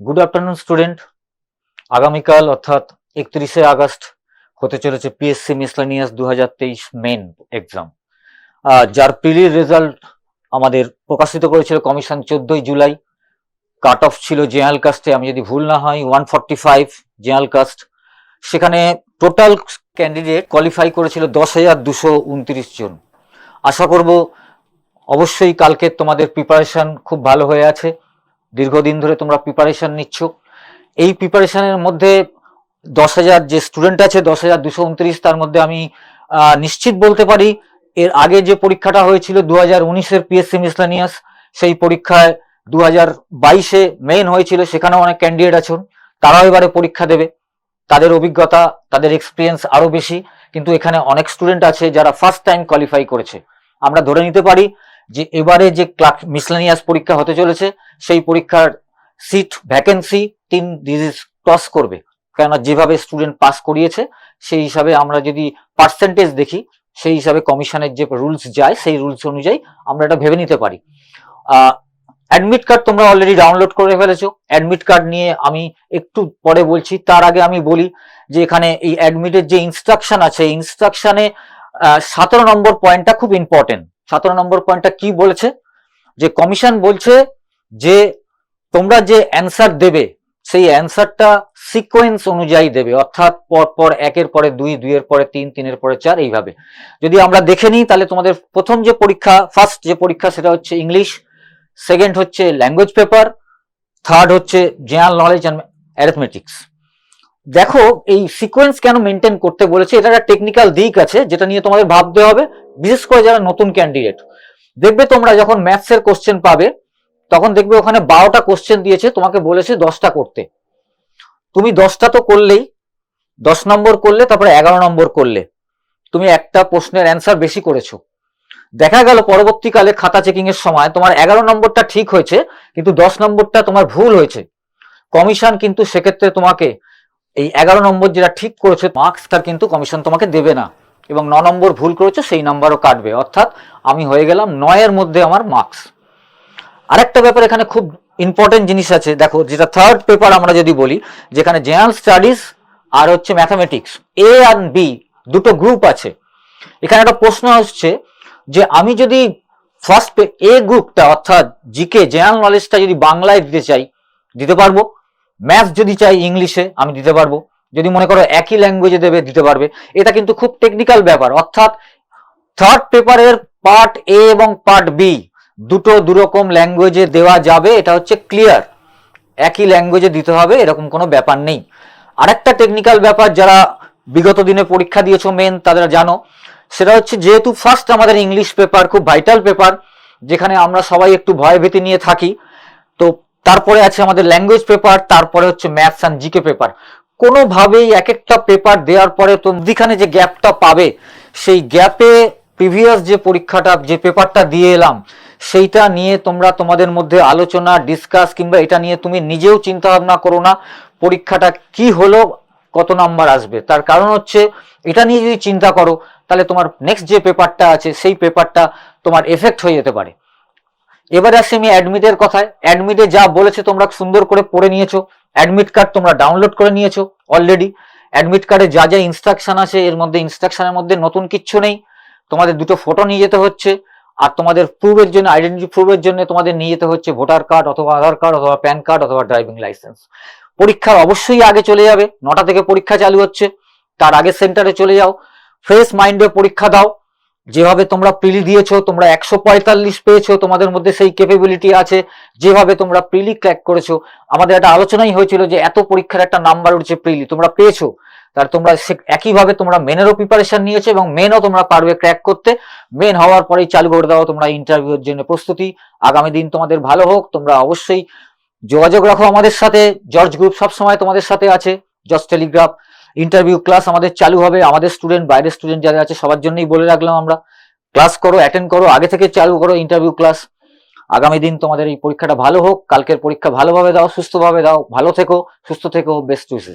Good afternoon student আগামীকাল অর্থাৎ একত্রিশে আগস্ট হতে চলেছে পিএসসি মিসলানিয়াস দু হাজার তেইশ মেন এক্সাম যার প্রিলির রেজাল্ট আমাদের প্রকাশিত করেছিল কমিশন চোদ্দই জুলাই। কাট অফ ছিল জেনারেল কাস্টে আমি যদি ভুল না হয় one forty five general caste সেখানে টোটাল ক্যান্ডিডেট কোয়ালিফাই করেছিল দশ হাজার দুশো উনত্রিশ জন। আশা করব অবশ্যই কালকে তোমাদের প্রিপারেশন খুব ভালো হয়ে আছে। দীর্ঘদিন ধরে তোমরা প্রিপারেশন নিচ্ছ। এই প্রিপারেশনের মধ্যে দশ হাজার যে স্টুডেন্ট আছে, দশ হাজার দুশো উনত্রিশ, তার মধ্যে আমি নিশ্চিত বলতে পারি, এর আগে যে পরীক্ষাটা হয়েছিল দু হাজার উনিশের পিএসসি মিসলানিয়াস সেই পরীক্ষায় দু হাজার বাইশে মেইন হয়েছিল, সেখানেও অনেক ক্যান্ডিডেট আছেন, তারাও এবারে পরীক্ষা দেবে। তাদের অভিজ্ঞতা, তাদের এক্সপিরিয়েন্স আরও বেশি, কিন্তু এখানে অনেক স্টুডেন্ট আছে যারা ফার্স্ট টাইম কোয়ালিফাই করেছে। আমরা ধরে নিতে পারি যে এবারে যে ক্লাস মিসলেনিয়াস পরীক্ষা হতে চলেছে, সেই পরীক্ষার সিট ভ্যাকেন্সি তিন ডিজিজ ক্রস করবে। কেননা যেভাবে স্টুডেন্ট পাস করিয়েছে, সেই হিসাবে আমরা যদি পার্সেন্টেজ দেখি, সেই হিসাবে কমিশনের যে রুলস যায়, সেই রুলস অনুযায়ী আমরা এটা ভেবে নিতে পারি। অ্যাডমিট কার্ড তোমরা অলরেডি ডাউনলোড করে ফেলেছো। অ্যাডমিট কার্ড নিয়ে আমি একটু পরে বলছি, তার আগে আমি বলি যে এখানে এই অ্যাডমিটের যে ইনস্ট্রাকশন আছে ইনস্ট্রাকশনে সতেরো নম্বর পয়েন্টটা খুব ইম্পর্টেন্ট সতেরো নম্বর পয়েন্টটা কি বলেছে? যে কমিশন বলছে যে তোমরা যে অ্যান্সার দেবে, সেই অ্যান্সারটা সিকোয়েন্স অনুযায়ী দেবে, অর্থাৎ পর পর একের পরে দুই, দুইয়ের পরে তিন, তিনের পরে চার, এইভাবে। যদি আমরা দেখে নিই, তাহলে তোমাদের প্রথম যে পরীক্ষা ফার্স্ট যে পরীক্ষা, সেটা হচ্ছে ইংলিশ সেকেন্ড হচ্ছে ল্যাঙ্গুয়েজ পেপার থার্ড হচ্ছে জেনারেল নলেজ অ্যান্ড অ্যারিথমেটিক্স দেখো, এই সিকোয়েন্স কেন মেনটেন করতে বলেছে? এটা একটা টেকনিক্যাল দিক আছে, যেটা নিয়ে তোমাদের ভাবতে হবে। বিশেষ করে যারা নতুন ক্যান্ডিডেট দেখবে তোমরা যখন ম্যাথসের কোশ্চেন পাবে, তখন দেখবে ওখানে বারোটা কোশ্চেন দিয়েছে, তোমাকে বলেছে দশটা করতে। তুমি দশটা তো করলেই, দশ নম্বর করলে, তারপরে এগারো নম্বর করলে। তুমি একটা প্রশ্নের অ্যান্সার বেশি করেছ। দেখা গেল পরবর্তীকালে খাতা চেকিং এর সময় তোমার এগারো নম্বরটা ঠিক হয়েছে, কিন্তু দশ নম্বরটা তোমার ভুল হয়েছে। কমিশন কিন্তু সেক্ষেত্রে তোমাকে এই এগারো নম্বর যেটা ঠিক করেছে মার্কসটা কিন্তু কমিশন তোমাকে দেবে না। এবং ন নম্বর ভুল করেছে, সেই নাম্বারও কাটবে। অর্থাৎ আমি হয়ে গেলাম নয়ের মধ্যে আমার মার্কস আরেকটা ব্যাপার এখানে খুব ইম্পর্টেন্ট জিনিস আছে। দেখো, যেটা থার্ড পেপার আমরা যদি বলি, যেখানে জেনারেল স্টাডিজ আর হচ্ছে ম্যাথামেটিক্স এ আর বি দুটো গ্রুপ আছে। এখানে একটা প্রশ্ন আসছে যে আমি যদি ফার্স্ট এ গ্রুপটা অর্থাৎ জিকে জেনারেল নলেজটা যদি বাংলায় দিতে চাই, দিতে পারব? ম্যাথ যদি চাই ইংলিশে, আমি দিতে পারব। যদি মনে করো একই ল্যাঙ্গুয়েজে দেবে, দিতে পারবে। এটা কিন্তু খুব টেকনিক্যাল ব্যাপার। অর্থাৎ থার্ড পেপারের পার্ট এ এবং পার্ট বি দুটো দুরকম ল্যাঙ্গুয়েজে দেওয়া যাবে, এটা হচ্ছে ক্লিয়ার একই ল্যাঙ্গুয়েজে দিতে হবে, এরকম কোনো ব্যাপার নেই। আরেকটা টেকনিক্যাল ব্যাপার যারা বিগত দিনে পরীক্ষা দিয়েছ মেন তাদের জানো, সেটা হচ্ছে যেহেতু ফার্স্ট আমাদের ইংলিশ পেপার খুব ভাইটাল পেপার যেখানে আমরা সবাই একটু ভয় ভীতি নিয়ে থাকি, তো তারপরে আছে আমাদের ল্যাঙ্গুয়েজ পেপার তারপরে হচ্ছে ম্যাথস অ্যান্ড জিকে পেপার কোনোভাবেই এক একটা পেপার দেওয়ার পরে তোমাদিখানে যে গ্যাপটা পাবে, সেই গ্যাপে প্রিভিয়াস যে পরীক্ষাটা, যে পেপারটা দিয়ে এলাম, সেইটা নিয়ে তোমরা তোমাদের মধ্যে আলোচনা ডিসকাস কিংবা এটা নিয়ে তুমি নিজেও চিন্তা ভাবনা করো না, পরীক্ষাটা কি হলো, কত নাম্বার আসবে। তার কারণ হচ্ছে, এটা নিয়ে যদি চিন্তা করো, তাহলে তোমার নেক্সট যে পেপারটা আছে, সেই পেপারটা তোমার এফেক্ট হয়ে যেতে পারে। এবারে আসি আমি অ্যাডমিটের কথায়। অ্যাডমিটে যা বলেছে তোমরা সুন্দর করে পড়ে নিয়েছো। অ্যাডমিট কার্ড তোমরা ডাউনলোড করে নিয়েছো অলরেডি অ্যাডমিট কার্ডে যা যা ইনস্ট্রাকশন আছে, এর মধ্যে ইনস্ট্রাকশনের মধ্যে নতুন কিচ্ছু নেই। তোমাদের দুটো ফটো নিয়ে যেতে হচ্ছে। আর তোমাদের প্রুফের জন্য আইডেন্টি প্রুফের জন্য তোমাদের নিয়ে যেতে হচ্ছে ভোটার কার্ড অথবা আধার কার্ড অথবা প্যান কার্ড অথবা ড্রাইভিং লাইসেন্স পরীক্ষার অবশ্যই আগে চলে যাবে। নটা থেকে পরীক্ষা চালু হচ্ছে। তার আগে সেন্টারে চলে যাও। ফ্রেশ মাইন্ডে পরীক্ষা দাও। যেভাবে তোমরা প্রিলি দিয়েছ, তোমরা একশো পঁয়তাল্লিশ পেয়েছ, তোমাদের মধ্যে সেই ক্যাপেবিলিটি আছে, যেভাবে তোমরা প্রিলি ক্র্যাক করেছ। আমাদের একটা আলোচনাই হয়েছিল যে এত পরীক্ষার একটা নাম্বার উঠছে প্রিলি তোমরা পেয়েছ। তার তোমরা একইভাবে তোমরা মেনেরও প্রিপারেশন নিয়েছো এবং মেনও তোমরা পারবে ক্র্যাক করতে। মেন হওয়ার পরেই চালু করে দাও তোমরা ইন্টারভিউর জন্য প্রস্তুতি। আগামী দিন তোমাদের ভালো হোক, তোমরা অবশ্যই যোগাযোগ রাখো আমাদের সাথে। জর্জ গ্রুপ সবসময় তোমাদের সাথে আছে জর্জ টেলিগ্রাফ ইন্টারভিউ ক্লাস আমাদের চালু হবে, আমাদের স্টুডেন্ট বাইরের স্টুডেন্ট যারা আছে, সবার জন্যই বলে রাখলাম আমরা। ক্লাস করো অ্যাটেন্ড করো, আগে থেকে চালু করো ইন্টারভিউ ক্লাস আগামী দিন তোমাদের এই পরীক্ষাটা ভালো হোক, কালকের পরীক্ষা ভালোভাবে দাও, সুস্থভাবে দাও, ভালো থেকো, সুস্থ থেকো বেস্ট উইসেস